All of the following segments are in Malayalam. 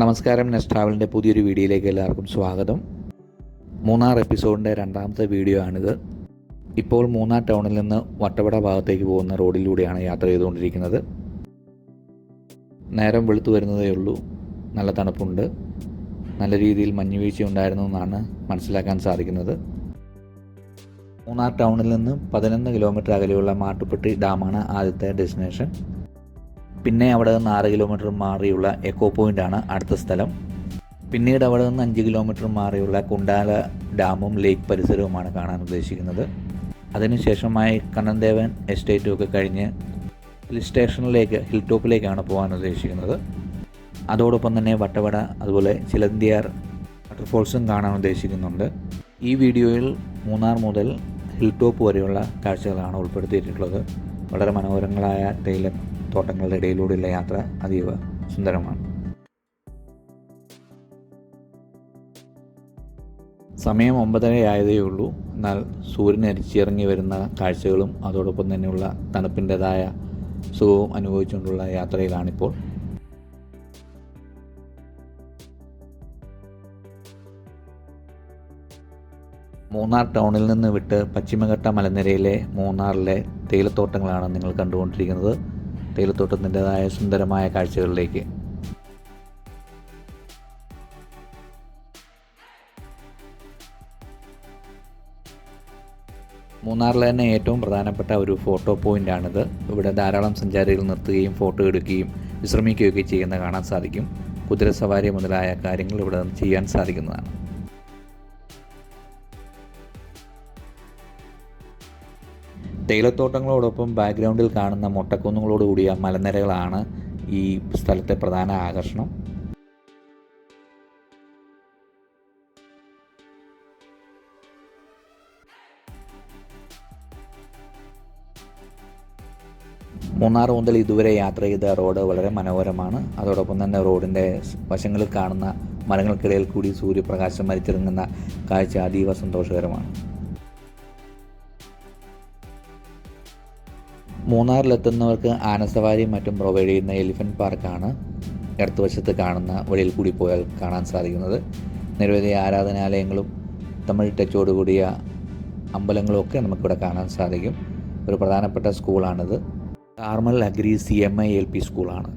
നമസ്കാരം നെസ്റ്റ് ട്രാവലിന്റെ പുതിയൊരു വീഡിയോയിലേക്ക് എല്ലാവർക്കും സ്വാഗതം. മൂന്നാർ എപ്പിസോഡിന്റെ രണ്ടാമത്തെ വീഡിയോ ആണിത്. ഇപ്പോൾ മൂന്നാർ ടൗണിൽ നിന്ന് വട്ടവട ഭാഗത്തേക്ക് പോകുന്ന റോഡിലൂടെയാണ് യാത്ര ചെയ്തുകൊണ്ടിരിക്കുന്നത്. നേരം വെളുത്തു വരുന്നതേ ഉള്ളൂ. നല്ല തണുപ്പുണ്ട്. നല്ല രീതിയിൽ മഞ്ഞുവീഴ്ച ഉണ്ടായിരുന്നു എന്നാണ് മനസ്സിലാക്കാൻ സാധിക്കുന്നത്. മൂന്നാർ ടൗണിൽ നിന്ന് പതിനൊന്ന് കിലോമീറ്റർ അകലെയുള്ള മാട്ടുപ്പെട്ടി ഡാമാണ് ആദ്യത്തെ ഡെസ്റ്റിനേഷൻ. പിന്നെ അവിടെ നിന്ന് ആറ് കിലോമീറ്റർ മാറിയുള്ള എക്കോ പോയിന്റ് ആണ് അടുത്ത സ്ഥലം. പിന്നീട് അവിടെ നിന്ന് അഞ്ച് കിലോമീറ്റർ മാറിയുള്ള കുണ്ടാല ഡാമും ലേക്ക് പരിസരവുമാണ് കാണാൻ ഉദ്ദേശിക്കുന്നത്. അതിനുശേഷമായി കണ്ണൻദേവൻ എസ്റ്റേറ്റും ഒക്കെ കഴിഞ്ഞ് ഹിൽ സ്റ്റേഷനിലേക്ക് ഹിൽ ടോപ്പിലേക്കാണ് പോകാൻ ഉദ്ദേശിക്കുന്നത്. അതോടൊപ്പം തന്നെ വട്ടവട അതുപോലെ ചിലന്തിയാർ വാട്ടർഫോൾസും കാണാൻ ഉദ്ദേശിക്കുന്നുണ്ട്. ഈ വീഡിയോയിൽ മൂന്നാർ മുതൽ ഹിൽ ടോപ്പ് വരെയുള്ള കാഴ്ചകളാണ് ഉൾപ്പെടുത്തിയിട്ടുള്ളത്. വളരെ മനോഹരങ്ങളായ തേയില തോട്ടങ്ങളുടെ ഇടയിലൂടെയുള്ള യാത്ര അതീവ സുന്ദരമാണ്. സമയം ഒമ്പതര ആയതേ ഉള്ളൂ. എന്നാൽ സൂര്യൻ അരിച്ചിറങ്ങി വരുന്ന കാഴ്ചകളും അതോടൊപ്പം തന്നെയുള്ള തണുപ്പിന്റെതായ സുഖവും അനുഭവിച്ചുകൊണ്ടുള്ള യാത്രയിലാണിപ്പോൾ. മൂന്നാർ ടൗണിൽ നിന്ന് വിട്ട് പശ്ചിമഘട്ട മലനിരയിലെ മൂന്നാറിലെ തേയിലത്തോട്ടങ്ങളാണ് നിങ്ങൾ കണ്ടുകൊണ്ടിരിക്കുന്നത്. തേയിലത്തോട്ടത്തിന്റെതായ സുന്ദരമായ കാഴ്ചകളിലേക്ക്. മൂന്നാറിലെ തന്നെ ഏറ്റവും പ്രധാനപ്പെട്ട ഒരു ഫോട്ടോ പോയിന്റാണിത് ഇവിടെ ധാരാളം സഞ്ചാരികൾ നിർത്തുകയും ഫോട്ടോ എടുക്കുകയും വിശ്രമിക്കുകയൊക്കെ ചെയ്യുന്ന കാണാൻ സാധിക്കും. കുതിരസവാരി മുതലായ കാര്യങ്ങൾ ഇവിടെ ചെയ്യാൻ സാധിക്കുന്നതാണ്. തേയിലത്തോട്ടങ്ങളോടൊപ്പം ബാക്ക്ഗ്രൗണ്ടിൽ കാണുന്ന മൊട്ടക്കുന്നുകളോടുകൂടിയ മലനിരകളാണ് ഈ സ്ഥലത്തെ പ്രധാന ആകർഷണം. മൂന്നാർ മുതൽ ഇതുവരെ യാത്ര ചെയ്ത റോഡ് വളരെ മനോഹരമാണ്. അതോടൊപ്പം തന്നെ റോഡിന്റെ വശങ്ങളിൽ കാണുന്ന മരങ്ങൾക്കിടയിൽ കൂടി സൂര്യപ്രകാശം മരിച്ചിറങ്ങുന്ന കാഴ്ച അതീവ സന്തോഷകരമാണ്. മൂന്നാറിലെത്തുന്നവർക്ക് ആനസവാരിയും മറ്റും പ്രൊവൈഡ് ചെയ്യുന്ന എലിഫന്റ് പാർക്കാണ് ഇടത്തുവശത്ത് കാണുന്ന വഴിയിൽ കൂടി പോയാൽ കാണാൻ സാധിക്കുന്നത്. നിരവധി ആരാധനാലയങ്ങളും തമിഴ് ടച്ചോടുകൂടിയ അമ്പലങ്ങളും ഒക്കെ നമുക്കിവിടെ കാണാൻ സാധിക്കും. ഒരു പ്രധാനപ്പെട്ട സ്കൂളാണിത് Carmelgiri C M I L P സ്കൂളാണ്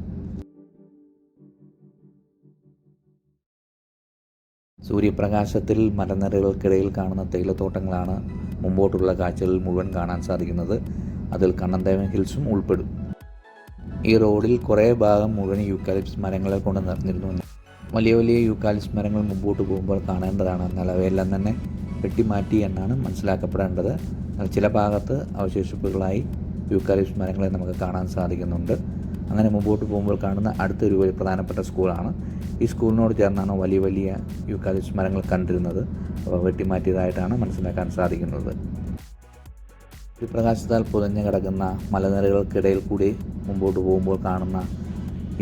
സൂര്യപ്രകാശത്തിൽ മലനിരകൾക്കിടയിൽ കാണുന്ന തേയിലത്തോട്ടങ്ങളാണ് മുമ്പോട്ടുള്ള കാഴ്ചകളിൽ മുഴുവൻ കാണാൻ സാധിക്കുന്നത്. അതിൽ കണ്ണന്തേവൻ ഹിൽസും ഉൾപ്പെടും. ഈ റോഡിൽ കുറേ ഭാഗം മുഴുവൻ യൂക്കാലിപ്സ് മരങ്ങളെ കൊണ്ട് നിറഞ്ഞിരുന്നു. വലിയ വലിയ യൂക്കാലിപ്സ് മരങ്ങൾ മുമ്പോട്ട് പോകുമ്പോൾ കാണേണ്ടതാണ്. എന്നാൽ അവയെല്ലാം തന്നെ വെട്ടിമാറ്റി എന്നാണ് മനസ്സിലാക്കപ്പെടേണ്ടത്. ചില ഭാഗത്ത് അവശേഷിപ്പുകളായി യൂക്കാലിപ്സ് മരങ്ങളെ നമുക്ക് കാണാൻ സാധിക്കുന്നുണ്ട്. അങ്ങനെ മുമ്പോട്ട് പോകുമ്പോൾ കാണുന്ന അടുത്തൊരു ഒരു പ്രധാനപ്പെട്ട സ്കൂളാണ്. ഈ സ്കൂളിനോട് ചേർന്നാണ് വലിയ വലിയ യൂക്കാലിപ്സ് മരങ്ങൾ കണ്ടിരുന്നത്. അവ വെട്ടിമാറ്റിയതായിട്ടാണ് മനസ്സിലാക്കാൻ സാധിക്കുന്നത്. സൂര്യപ്രകാശത്താൽ പുതഞ്ഞു കിടക്കുന്ന മലനിരകൾക്കിടയിൽ കൂടി മുമ്പോട്ട് പോകുമ്പോൾ കാണുന്ന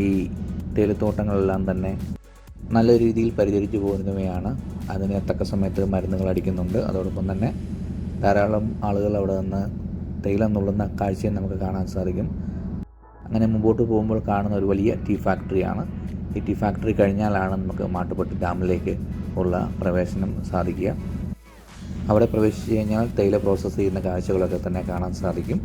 ഈ തേയിലത്തോട്ടങ്ങളെല്ലാം തന്നെ നല്ല രീതിയിൽ പരിചരിച്ചു പോരുന്നവയാണ് അതിന് തക്ക സമയത്ത് മരുന്നുകൾ അടിക്കുന്നുണ്ട്. അതോടൊപ്പം തന്നെ ധാരാളം ആളുകൾ അവിടെ നിന്ന് തേയില നുള്ളുന്ന കാഴ്ചയും നമുക്ക് കാണാൻ സാധിക്കും. അങ്ങനെ മുമ്പോട്ട് പോകുമ്പോൾ കാണുന്ന ഒരു വലിയ ടീ ഫാക്ടറിയാണ്. ഈ ടീ ഫാക്ടറി കഴിഞ്ഞാലാണ് നമുക്ക് മാട്ടുപ്പെട്ടി ഡാമിലേക്ക് ഉള്ള പ്രവേശനം സാധിക്കുക. അവിടെ പ്രവേശിച്ച് കഴിഞ്ഞാൽ തേയില പ്രോസസ്സ് ചെയ്യുന്ന കാഴ്ചകളൊക്കെ തന്നെ കാണാൻ സാധിക്കും.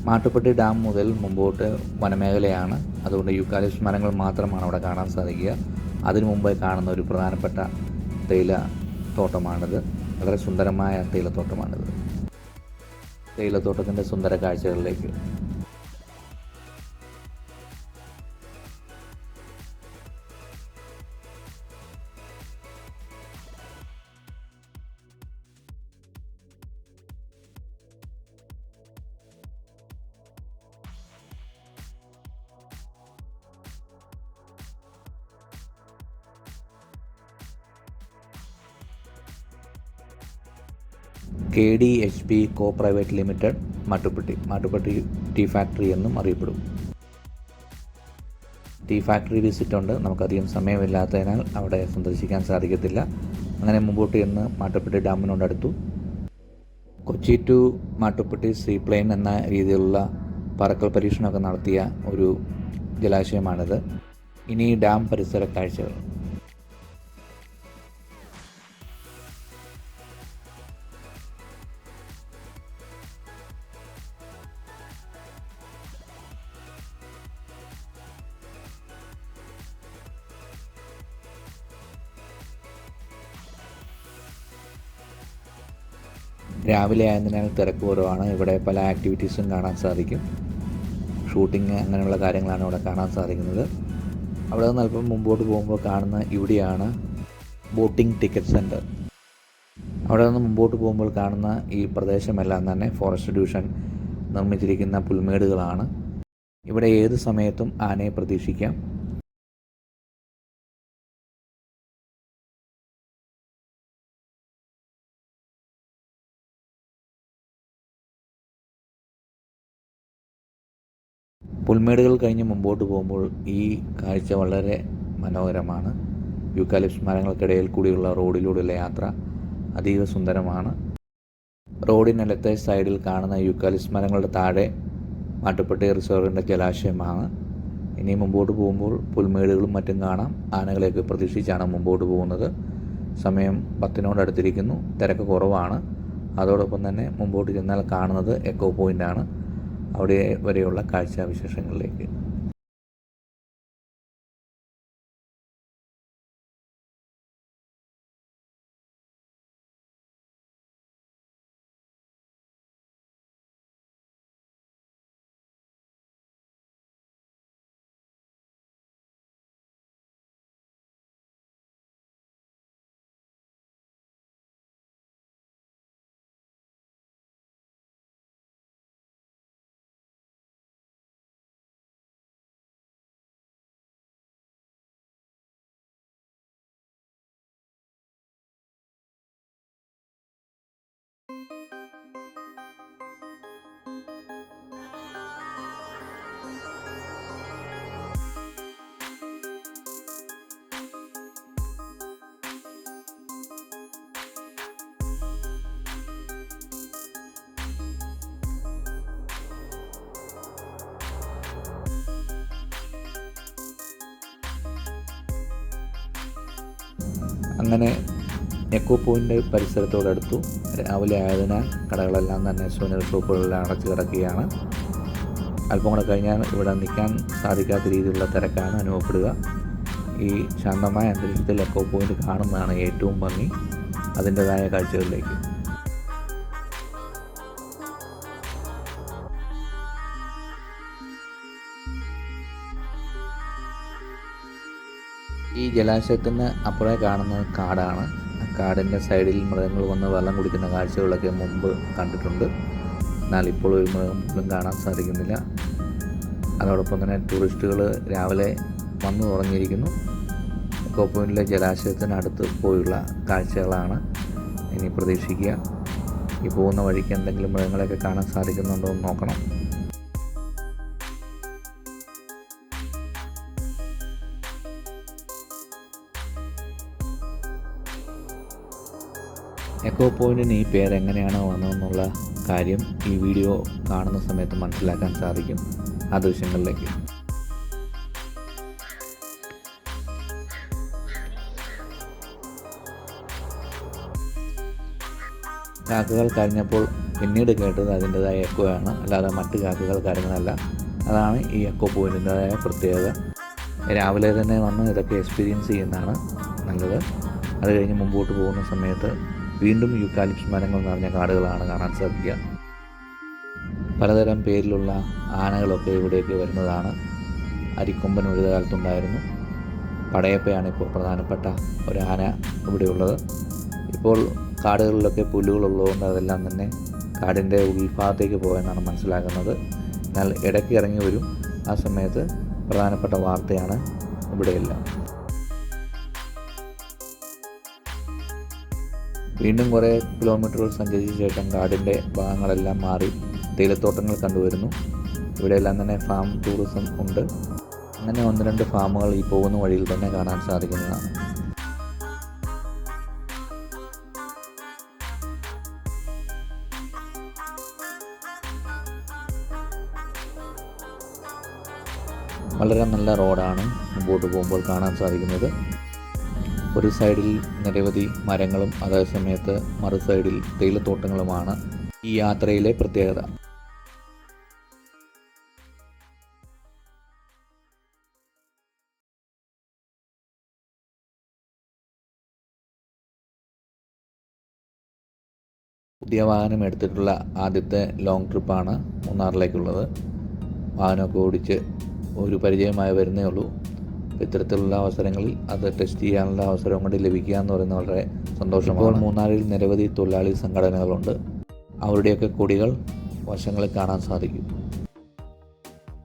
മാട്ടുപ്പെട്ടി ഡാം മുതൽ മുമ്പോട്ട് വനമേഖലയാണ്. അതുകൊണ്ട് യൂക്കാലിപ്സ് മരങ്ങൾ മാത്രമാണ് അവിടെ കാണാൻ സാധിക്കുക. അതിനു മുമ്പേ കാണുന്ന ഒരു പ്രധാനപ്പെട്ട തേയില തോട്ടമാണിത്. വളരെ സുന്ദരമായ തേയിലത്തോട്ടമാണിത്. തേയിലത്തോട്ടത്തിന്റെ സുന്ദര കാഴ്ചകളിലേക്ക് K D H P co private limited Mattupetty Mattupetty tea factory എന്നും അറിയപ്പെടും. ടീ ഫാക്ടറി വിസിറ്റ് ഉണ്ട് നമുക്കധികം സമയമില്ലാത്തതിനാൽ അവിടെ സന്ദർശിക്കാൻ സാധിക്കത്തില്ല. അങ്ങനെ മുമ്പോട്ട് ചെന്ന് Mattupetty ഡാമിനോടടുത്തു Kochi to Mattupetty sea plane എന്ന രീതിയിലുള്ള പറക്കൽ പരീക്ഷണമൊക്കെ നടത്തിയ ഒരു ജലാശയമാണിത്. ഇനി ഡാം പരിസര കാഴ്ചകൾ. രാവിലെ ആയതിനാൽ തിരക്ക് കുറവാണ്. ഇവിടെ പല ആക്ടിവിറ്റീസും കാണാൻ സാധിക്കും. ഷൂട്ടിങ് അങ്ങനെയുള്ള കാര്യങ്ങളാണ് ഇവിടെ കാണാൻ സാധിക്കുന്നത്. അവിടെ നിന്ന് അല്പം മുമ്പോട്ട് പോകുമ്പോൾ കാണുന്ന ഇവിടെയാണ് ബോട്ടിംഗ് ടിക്കറ്റ് സെന്റർ അവിടെ നിന്ന് മുമ്പോട്ട് പോകുമ്പോൾ കാണുന്ന ഈ പ്രദേശമെല്ലാം തന്നെ ഫോറസ്റ്റ് ഡിവിഷൻ നിർമ്മിച്ചിരിക്കുന്ന പുൽമേടുകളാണ്. ഇവിടെ ഏത് സമയത്തും ആനയെ പ്രതീക്ഷിക്കാം. പുൽമേടുകൾ കഴിഞ്ഞ് മുമ്പോട്ട് പോകുമ്പോൾ ഈ കാഴ്ച വളരെ മനോഹരമാണ്. യൂക്കാലിപ്സ് മരങ്ങൾക്കിടയിൽ കൂടിയുള്ള റോഡിലൂടെയുള്ള യാത്ര അതീവ സുന്ദരമാണ്. റോഡിനടുത്തെ സൈഡിൽ കാണുന്ന യൂക്കാലിപ്സ് മരങ്ങളുടെ താഴെ മാട്ടുപ്പെട്ടി റിസർവിന്റെ ജലാശയമാണ്. ഇനി മുമ്പോട്ട് പോകുമ്പോൾ പുൽമേടുകളും മറ്റും കാണാം. ആനകളെയൊക്കെ പ്രതീക്ഷിച്ചാണ് മുമ്പോട്ട് പോകുന്നത്. സമയം പത്തിനോടടുത്തിരിക്കുന്നു. തിരക്ക് കുറവാണ്. അതോടൊപ്പം തന്നെ മുമ്പോട്ട് ചെന്നാൽ കാണുന്നത് എക്കോ പോയിന്റാണ്. അവിടെ വരെയുള്ള കാഴ്ചാവിശേഷങ്ങളിലേക്ക് അങ്ങനെ എക്കോ പോയിന്റ് പരിസരത്തോടടുത്തു രാവിലെ ആയതിനാൽ കടകളെല്ലാം തന്നെ സുനിൽ ഷോപ്പുകളിൽ അടച്ചു കിടക്കുകയാണ്. അല്പം കൂടെ കഴിഞ്ഞാൽ ഇവിടെ നിൽക്കാൻ സാധിക്കാത്ത രീതിയിലുള്ള തിരക്കാണ് അനുഭവപ്പെടുക. ഈ ശാന്തമായ അന്തരീക്ഷത്തിൽ എക്കോ പോയിന്റ് കാണുന്നതാണ് ഏറ്റവും ഭംഗി. അതിന്റെതായ കാഴ്ചകളിലേക്ക്. ഈ ജലാശയത്തിന് അപ്പുറേ കാണുന്നത് കാടാണ്. കാടിന്റെ സൈഡിൽ മൃഗങ്ങൾ വന്ന് വെള്ളം കുടിക്കുന്ന കാഴ്ചകളൊക്കെ മുമ്പ് കണ്ടിട്ടുണ്ട്. എന്നാൽ ഇപ്പോൾ ഒരു മൃഗം പോലും കാണാൻ സാധിക്കുന്നില്ല. അതോടൊപ്പം തന്നെ ടൂറിസ്റ്റുകൾ രാവിലെ വന്നു തുടങ്ങിയിരിക്കുന്നു എക്കോ ജലാശയത്തിനടുത്ത് പോയുള്ള കാഴ്ചകളാണ് ഇനി പ്രതീക്ഷിക്കുക. ഈ പോകുന്ന വഴിക്ക് എന്തെങ്കിലും മൃഗങ്ങളെയൊക്കെ കാണാൻ സാധിക്കുന്നുണ്ടോ എന്ന് നോക്കണം. എക്കോ പോയിന്റിന് ഈ പേര് എങ്ങനെയാണ് വന്നതെന്നുള്ള കാര്യം ഈ വീഡിയോ കാണുന്ന സമയത്ത് മനസ്സിലാക്കാൻ സാധിക്കും. ആ ദൃശ്യങ്ങളിലേക്ക്. കാക്കകൾ കരഞ്ഞപ്പോൾ പിന്നീട് കേട്ടത് അതിന്റെതായ എക്കോ ആണ്. അല്ലാതെ മറ്റ് കാക്കകൾ കരഞ്ഞതല്ല അതാണ് ഈ എക്കോ പോയിന്റിന്റെതായ പ്രത്യേകത. രാവിലെ തന്നെ വന്ന് ഇതൊക്കെ എക്സ്പീരിയൻസ് ചെയ്യുന്നതാണ് നല്ലത്. അത് കഴിഞ്ഞ് മുമ്പോട്ട് പോകുന്ന സമയത്ത് വീണ്ടും യൂക്കാലിപ്സ് മരങ്ങൾ നിറഞ്ഞ കാടുകളാണ് കാണാൻ സാധിക്കുക. പലതരം പേരിലുള്ള ആനകളൊക്കെ ഇവിടെയൊക്കെ വരുന്നതാണ്. അരിക്കൊമ്പൻ ഒരു കാലത്തുണ്ടായിരുന്നു. പടയപ്പയാണ് ഇപ്പോൾ പ്രധാനപ്പെട്ട ഒരു ആന ഇവിടെയുള്ളത്. ഇപ്പോൾ കാടുകളിലൊക്കെ പുല്ലുകളുള്ളതുകൊണ്ട് അതെല്ലാം തന്നെ കാടിന്റെ ഉൾഭാഗത്തേക്ക് പോയെന്നാണ് മനസ്സിലാക്കുന്നത് എന്നാൽ ഇടയ്ക്ക് ഇറങ്ങി വരും. ആ സമയത്ത് പ്രധാനപ്പെട്ട വാർത്തയാണ് ഇവിടെയെല്ലാം. വീണ്ടും കുറേ കിലോമീറ്ററുകൾ സഞ്ചരിച്ച ശേഷം കാടിന്റെ ഭാഗങ്ങളെല്ലാം മാറി തേയിലത്തോട്ടങ്ങൾ കണ്ടുവരുന്നു. ഇവിടെയെല്ലാം തന്നെ ഫാം ടൂറിസം ഉണ്ട്. അങ്ങനെ ഒന്ന് രണ്ട് ഫാമുകൾ ഈ പോകുന്ന വഴിയിൽ തന്നെ കാണാൻ സാധിക്കുന്നതാണ്. വളരെ നല്ല റോഡാണ് മുമ്പോട്ട് പോകുമ്പോൾ കാണാൻ സാധിക്കുന്നത്. ഒരു സൈഡിൽ നിരവധി മരങ്ങളും അതേ സമയത്ത് മറു സൈഡിൽ തേയിലത്തോട്ടങ്ങളുമാണ് ഈ യാത്രയിലെ പ്രത്യേകത. പുതിയ വാഹനം എടുത്തിട്ടുള്ള ആദ്യത്തെ ലോങ് ട്രിപ്പാണ് മൂന്നാറിലേക്കുള്ളത്. വാഹനമൊക്കെ ഓടിച്ച് ഒരു പരിചയമായി വരുന്നേ ഉള്ളൂ. ഇത്തരത്തിലുള്ള അവസരങ്ങളിൽ അത് ടെസ്റ്റ് ചെയ്യാനുള്ള അവസരം കൊണ്ട് ലഭിക്കുക എന്ന് പറയുന്നത് വളരെ സന്തോഷമാണ്. മൂന്നാറിൽ നിരവധി തൊഴിലാളി സംഘടനകളുണ്ട്. അവരുടെയൊക്കെ കൊടികൾ വശങ്ങളിൽ കാണാൻ സാധിക്കും.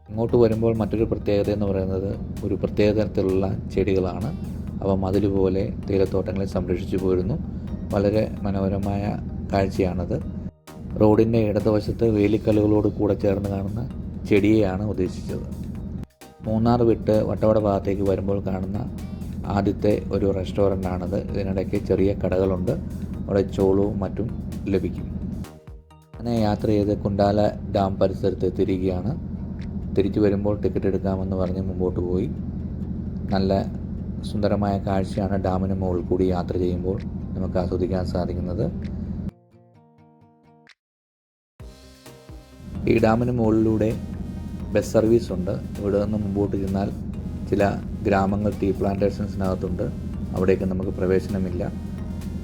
ഇങ്ങോട്ട് വരുമ്പോൾ മറ്റൊരു പ്രത്യേകത എന്ന് പറയുന്നത് ഒരു പ്രത്യേക തരത്തിലുള്ള ചെടികളാണ്. അവ മതിൽ പോലെ തേയിലത്തോട്ടങ്ങളെ സംരക്ഷിച്ചു പോരുന്നു. വളരെ മനോഹരമായ കാഴ്ചയാണത്. റോഡിന്റെ ഇടതുവശത്ത് വേലിക്കല്ലുകളോട് കൂടെ ചേർന്ന് കാണുന്ന ചെടിയെയാണ് ഉദ്ദേശിച്ചത്. മൂന്നാർ വിട്ട് വട്ടവട ഭാഗത്തേക്ക് വരുമ്പോൾ കാണുന്ന ആദ്യത്തെ ഒരു റെസ്റ്റോറന്റ് ആണത് ഇതിനിടയ്ക്ക് ചെറിയ കടകളുണ്ട്. അവിടെ ചോളവും മറ്റും ലഭിക്കും. അങ്ങനെ യാത്ര ചെയ്ത് കുണ്ടാല ഡാം പരിസരത്ത് തിരികെയാണ് തിരിച്ചു വരുമ്പോൾ ടിക്കറ്റ് എടുക്കാമെന്ന് പറഞ്ഞ് മുമ്പോട്ട് പോയി. നല്ല സുന്ദരമായ കാഴ്ചയാണ് ഡാമിന് മുകളിൽ കൂടി യാത്ര ചെയ്യുമ്പോൾ നമുക്ക് ആസ്വദിക്കാൻ സാധിക്കുന്നത്. ഈ ഡാമിന് മുകളിലൂടെ ബസ് സർവീസ് ഉണ്ട് ഇവിടെ നിന്ന് മുമ്പോട്ട് ചെന്നാൽ ചില ഗ്രാമങ്ങൾ ടീ പ്ലാന്റേഷൻസിനകത്തുണ്ട്. അവിടേക്ക് നമുക്ക് പ്രവേശനമില്ല.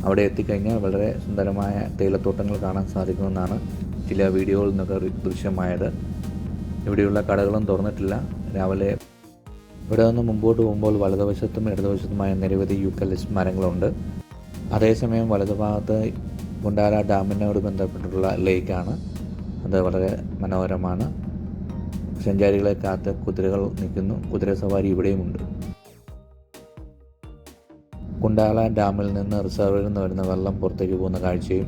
അവിടെ എത്തിക്കഴിഞ്ഞാൽ വളരെ സുന്ദരമായ തേയിലത്തോട്ടങ്ങൾ കാണാൻ സാധിക്കുമെന്നാണ് ചില വീഡിയോകളിൽ നിന്നൊക്കെ ദൃശ്യമായത്. ഇവിടെയുള്ള കടകളും തുറന്നിട്ടില്ല. രാവിലെ ഇവിടെ നിന്ന് മുമ്പോട്ട് പോകുമ്പോൾ വലതുവശത്തും ഇടതുവശത്തുമായ നിരവധി യൂക്കലിസ് മരങ്ങളുണ്ട്. അതേസമയം വലതുഭാഗത്ത് ഗുണ്ടാല ഡാമിനോട് ബന്ധപ്പെട്ടിട്ടുള്ള ലേക്കാണ്. അത് വളരെ മനോഹരമാണ്. സഞ്ചാരികളെ കാത്ത് കുതിരകൾ നിൽക്കുന്നു. കുതിര സവാരി ഇവിടെയുമുണ്ട് കുണ്ടാല ഡാമിൽ നിന്ന് റിസർവറിൽ നിന്ന് വരുന്ന വെള്ളം പുറത്തേക്ക് പോകുന്ന കാഴ്ചയും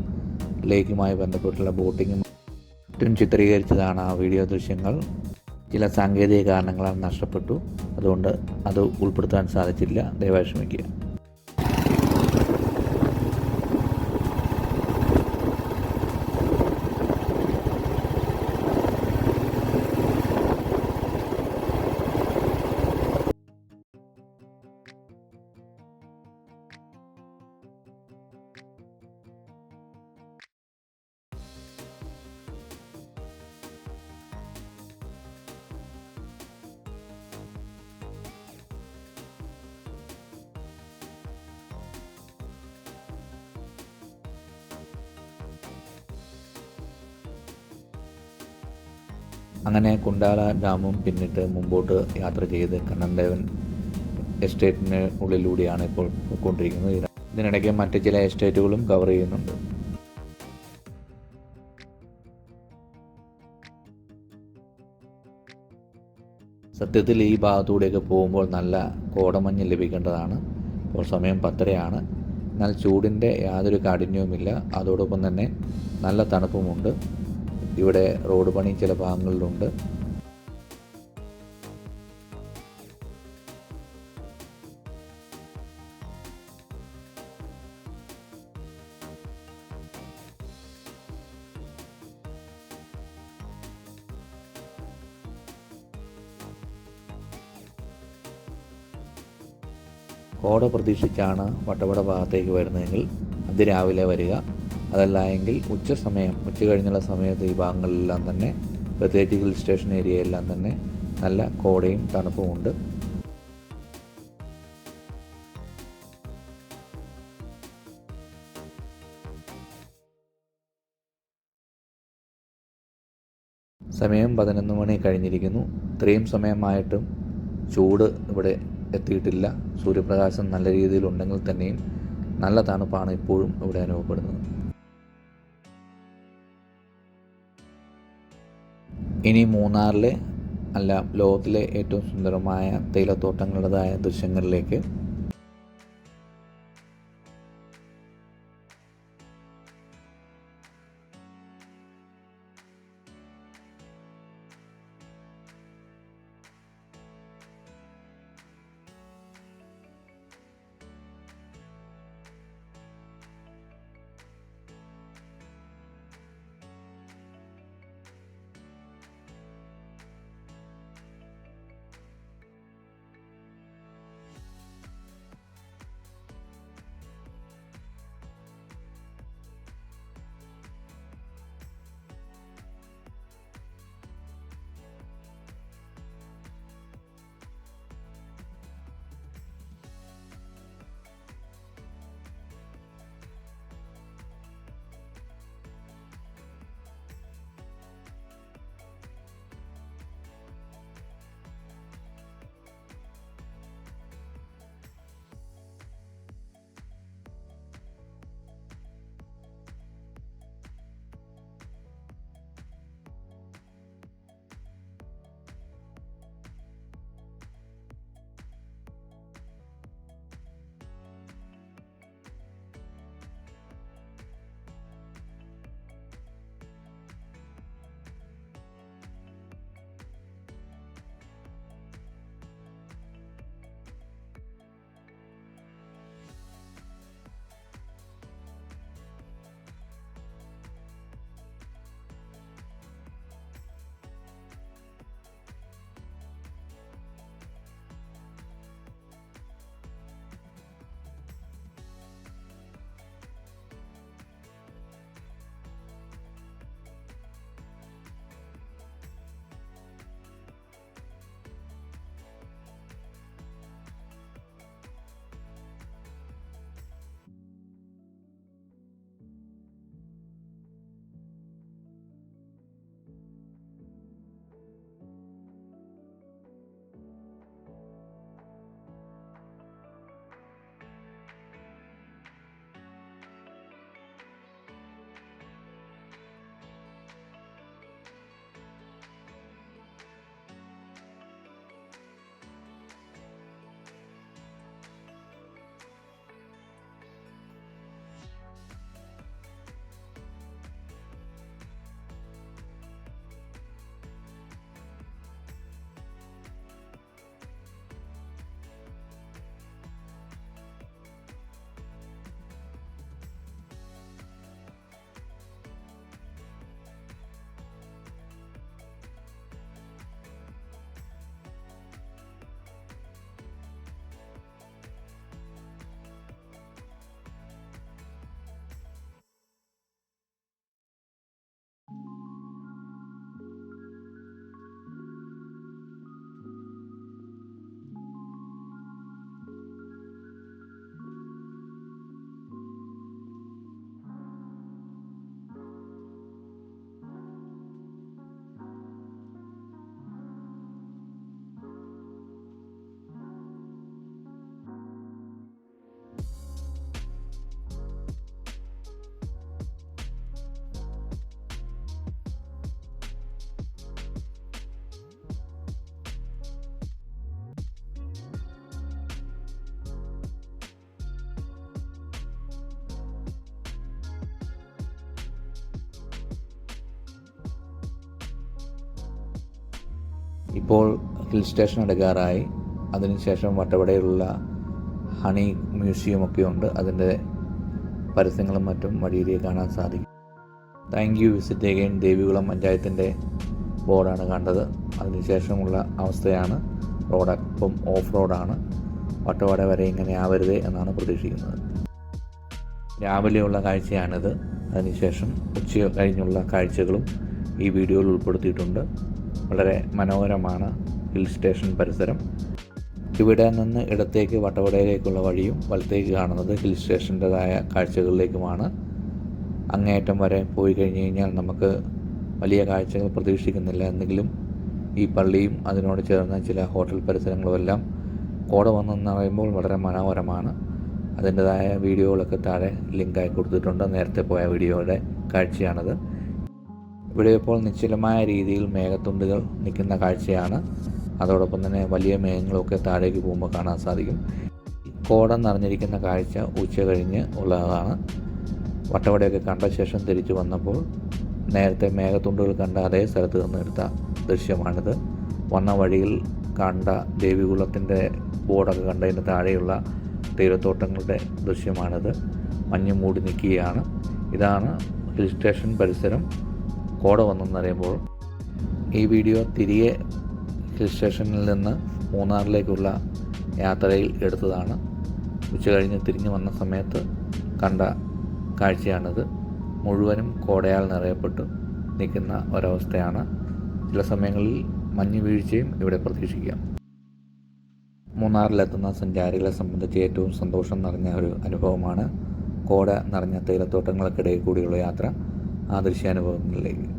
ലേക്കുമായി ബന്ധപ്പെട്ടുള്ള ബോട്ടിങ്ങും മറ്റും ചിത്രീകരിച്ചതാണ് ആ വീഡിയോ ദൃശ്യങ്ങൾ. ചില സാങ്കേതിക കാരണങ്ങളാൽ നഷ്ടപ്പെട്ടു. അതുകൊണ്ട് അത് ഉൾപ്പെടുത്താൻ സാധിച്ചില്ല. ദയവായി ക്ഷമിക്കുക. അങ്ങനെ കുണ്ടാല ഡാമും പിന്നിട്ട് മുമ്പോട്ട് യാത്ര ചെയ്ത് കണ്ണൻദേവൻ എസ്റ്റേറ്റിന് ഉള്ളിലൂടെയാണ് ഇപ്പോൾ പോയിക്കൊണ്ടിരിക്കുന്നത്. ഇതിനിടയ്ക്ക് മറ്റ് ചില എസ്റ്റേറ്റുകളും കവർ ചെയ്യുന്നുണ്ട്. സത്യത്തിൽ ഈ ഭാഗത്തൂടെയൊക്കെ പോകുമ്പോൾ നല്ല കോടമഞ്ഞ് ലഭിക്കേണ്ടതാണ്. ഇപ്പോൾ സമയം പത്തരയാണ്. എന്നാൽ ചൂടിന്റെ യാതൊരു കാഠിന്യവുമില്ല. അതോടൊപ്പം തന്നെ നല്ല തണുപ്പുമുണ്ട്. ഇവിടെ റോഡ് പണി ചില ഭാഗങ്ങളിലുണ്ട്. കോട പ്രതീക്ഷിച്ചാണ് വട്ടവട ഭാഗത്തേക്ക് വരുന്നതെങ്കിൽ അതിരാവിലെ വരിക. അതല്ല എങ്കിൽ ഉച്ച സമയം ഉച്ച കഴിഞ്ഞുള്ള സമയത്ത് ഈ ഭാഗങ്ങളിലെല്ലാം തന്നെ പ്രത്യേകിച്ച് ഹിൽ സ്റ്റേഷൻ ഏരിയയെല്ലാം തന്നെ നല്ല കോടയും തണുപ്പുമുണ്ട് സമയം പതിനൊന്ന് മണി കഴിഞ്ഞിരിക്കുന്നു. ഇത്രയും സമയമായിട്ടും ചൂട് ഇവിടെ എത്തിയിട്ടില്ല. സൂര്യപ്രകാശം നല്ല രീതിയിൽ ഉണ്ടെങ്കിൽ തന്നെയും നല്ല തണുപ്പാണ് ഇപ്പോഴും ഇവിടെ അനുഭവപ്പെടുന്നത്. ഇനി മൂന്നാറിലെ അല്ല ലോകത്തിലെ ഏറ്റവും സുന്ദരമായ തേയിലത്തോട്ടങ്ങളുടേതായ ദൃശ്യങ്ങളിലേക്ക് ഇപ്പോൾ ഹിൽ സ്റ്റേഷൻ അടുക്കാറായി. അതിനുശേഷം വട്ടവടയിലുള്ള ഹണി മ്യൂസിയം ഒക്കെ ഉണ്ട്. അതിന്റെ പരസ്യങ്ങളും മറ്റും വഴിയിലേക്ക് കാണാൻ സാധിക്കും. Thank you visit again Devikulam പഞ്ചായത്തിന്റെ ബോർഡാണ് കണ്ടത്. അതിനുശേഷമുള്ള അവസ്ഥയാണ് റോഡ് അപ്പം ഓഫ് റോഡാണ് വട്ടവട വരെ ഇങ്ങനെ ആവരുത് എന്നാണ് പ്രതീക്ഷിക്കുന്നത്. രാവിലെയുള്ള കാഴ്ചയാണിത്. അതിനുശേഷം ഉച്ച കഴിഞ്ഞുള്ള കാഴ്ചകളും ഈ വീഡിയോയിൽ ഉൾപ്പെടുത്തിയിട്ടുണ്ട്. വളരെ മനോഹരമാണ് ഹിൽ സ്റ്റേഷൻ പരിസരം. ഇവിടെ നിന്ന് ഇടത്തേക്ക് വട്ടവടയിലേക്കുള്ള വഴിയും വലത്തേക്ക് കാണുന്നത് ഹിൽ സ്റ്റേഷന്റെതായ കാഴ്ചകളിലേക്കുമാണ്. അങ്ങേയറ്റം വരെ പോയി കഴിഞ്ഞ് കഴിഞ്ഞാൽ നമുക്ക് വലിയ കാഴ്ചകൾ പ്രതീക്ഷിക്കുന്നില്ല. എന്നെങ്കിലും ഈ പള്ളിയും അതിനോട് ചേർന്ന ചില ഹോട്ടൽ പരിസരങ്ങളും എല്ലാം കോട വന്നെന്ന് പറയുമ്പോൾ വളരെ മനോഹരമാണ്. അതിന്റെതായ വീഡിയോകളൊക്കെ താഴെ ലിങ്കായി കൊടുത്തിട്ടുണ്ട്. നേരത്തെ പോയ വീഡിയോയുടെ കാഴ്ചയാണത്. ഇവിടെ ഇപ്പോൾ നിശ്ചലമായ രീതിയിൽ മേഘത്തുണ്ടുകൾ നിൽക്കുന്ന കാഴ്ചയാണ്. അതോടൊപ്പം തന്നെ വലിയ മേഘങ്ങളൊക്കെ താഴേക്ക് പോകുമ്പോൾ കാണാൻ സാധിക്കും. കോടം നിറഞ്ഞിരിക്കുന്ന കാഴ്ച ഉച്ച കഴിഞ്ഞ് ഉള്ളതാണ്. വട്ടവടയൊക്കെ കണ്ട ശേഷം തിരിച്ചു വന്നപ്പോൾ നേരത്തെ മേഘത്തുണ്ടുകൾ കണ്ട അതേ സ്ഥലത്ത് നിന്ന് എടുത്ത ദൃശ്യമാണിത്. വന്ന വഴിയിൽ കണ്ട ദേവികുളത്തിന്റെ ബോർഡൊക്കെ കണ്ടതിന് താഴെയുള്ള തീരത്തോട്ടങ്ങളുടെ ദൃശ്യമാണിത്. മഞ്ഞ് മൂടി നിൽക്കുകയാണ്. ഇതാണ് ഹിൽ സ്റ്റേഷൻ പരിസരം. കോട വന്നെന്നറിയുമ്പോൾ ഈ വീഡിയോ തിരികെ ഹിൽ സ്റ്റേഷനിൽ നിന്ന് മൂന്നാറിലേക്കുള്ള യാത്രയിൽ എടുത്തതാണ്. ഉച്ച കഴിഞ്ഞ് തിരിഞ്ഞു വന്ന സമയത്ത് കണ്ട കാഴ്ചയാണിത്. മുഴുവനും കോടയാൽ നിറയപ്പെട്ടു നിൽക്കുന്ന ഒരവസ്ഥയാണ്. ചില സമയങ്ങളിൽ മഞ്ഞ് വീഴ്ചയും ഇവിടെ പ്രതീക്ഷിക്കാം. മൂന്നാറിലെത്തുന്ന സഞ്ചാരികളെ സംബന്ധിച്ച് ഏറ്റവും സന്തോഷം നിറഞ്ഞ ഒരു അനുഭവമാണ് കോട നിറഞ്ഞ തേയിലത്തോട്ടങ്ങൾക്കിടയിൽ കൂടിയുള്ള യാത്ര. ആ ദൃശ്യാനുഭവങ്ങളിലേക്ക്.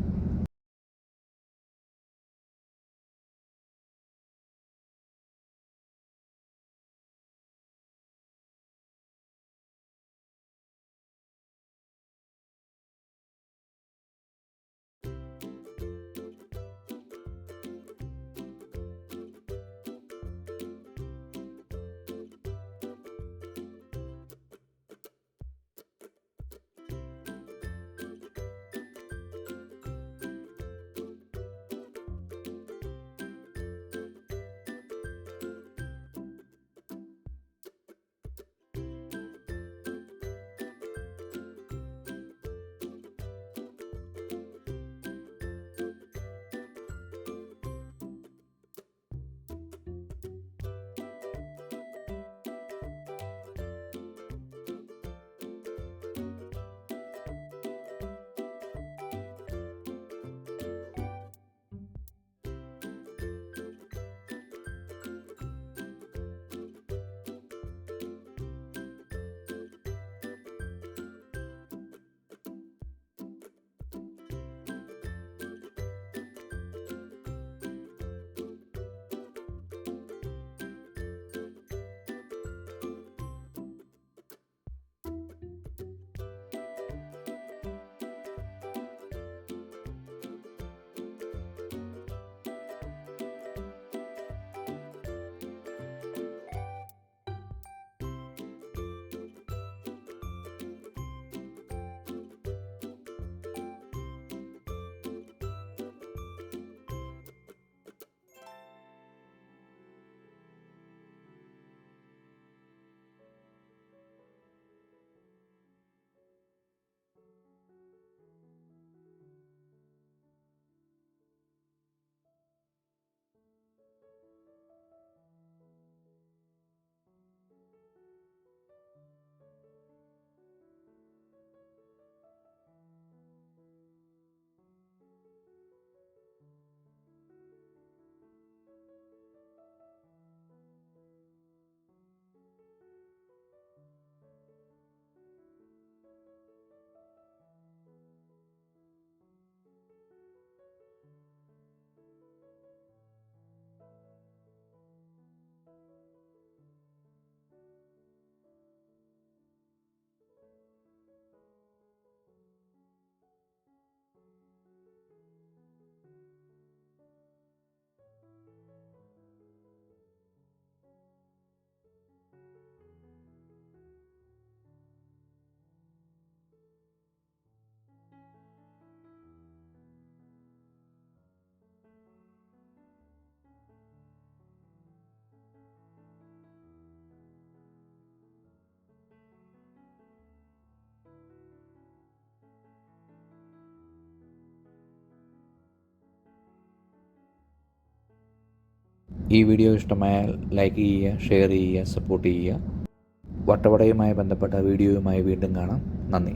ഈ വീഡിയോ ഇഷ്ടമായാൽ ലൈക്ക് ചെയ്യുക ഷെയർ ചെയ്യുക സപ്പോർട്ട് ചെയ്യുക. വട്ടവടയുമായി ബന്ധപ്പെട്ട വീഡിയോയുമായി വീണ്ടും കാണാം. നന്ദി.